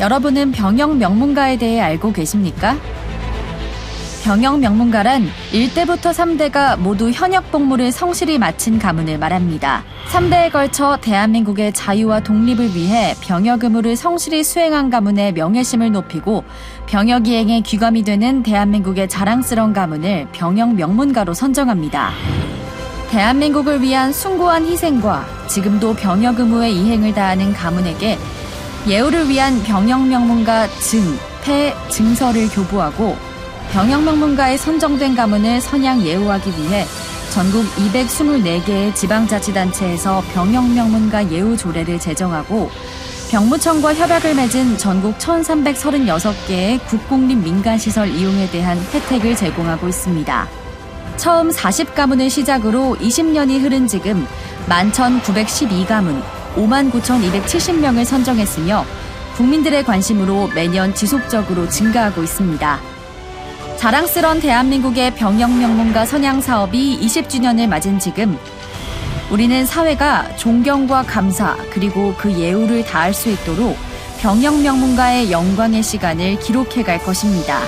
여러분은 병영 명문가에 대해 알고 계십니까? 병영 명문가란 1대부터 3대가 모두 현역 복무를 성실히 마친 가문을 말합니다. 3대에 걸쳐 대한민국의 자유와 독립을 위해 병역 의무를 성실히 수행한 가문의 명예심을 높이고 병역 이행에 귀감이 되는 대한민국의 자랑스러운 가문을 병영 명문가로 선정합니다. 대한민국을 위한 숭고한 희생과 지금도 병역 의무의 이행을 다하는 가문에게 예우를 위한 병역 명문가 증, 패, 증서를 교부하고 병역 명문가에 선정된 가문을 선양 예우하기 위해 전국 224개의 지방자치단체에서 병역 명문가 예우 조례를 제정하고 병무청과 협약을 맺은 전국 1336개의 국공립 민간시설 이용에 대한 혜택을 제공하고 있습니다. 처음 40가문을 시작으로 20년이 흐른 지금 11,912가문 59,270명을 선정했으며 국민들의 관심으로 매년 지속적으로 증가하고 있습니다. 자랑스런 대한민국의 병역 명문가 선양 사업이 20주년을 맞은 지금 우리는 사회가 존경과 감사 그리고 그 예우를 다할 수 있도록 병역 명문가의 영광의 시간을 기록해 갈 것입니다.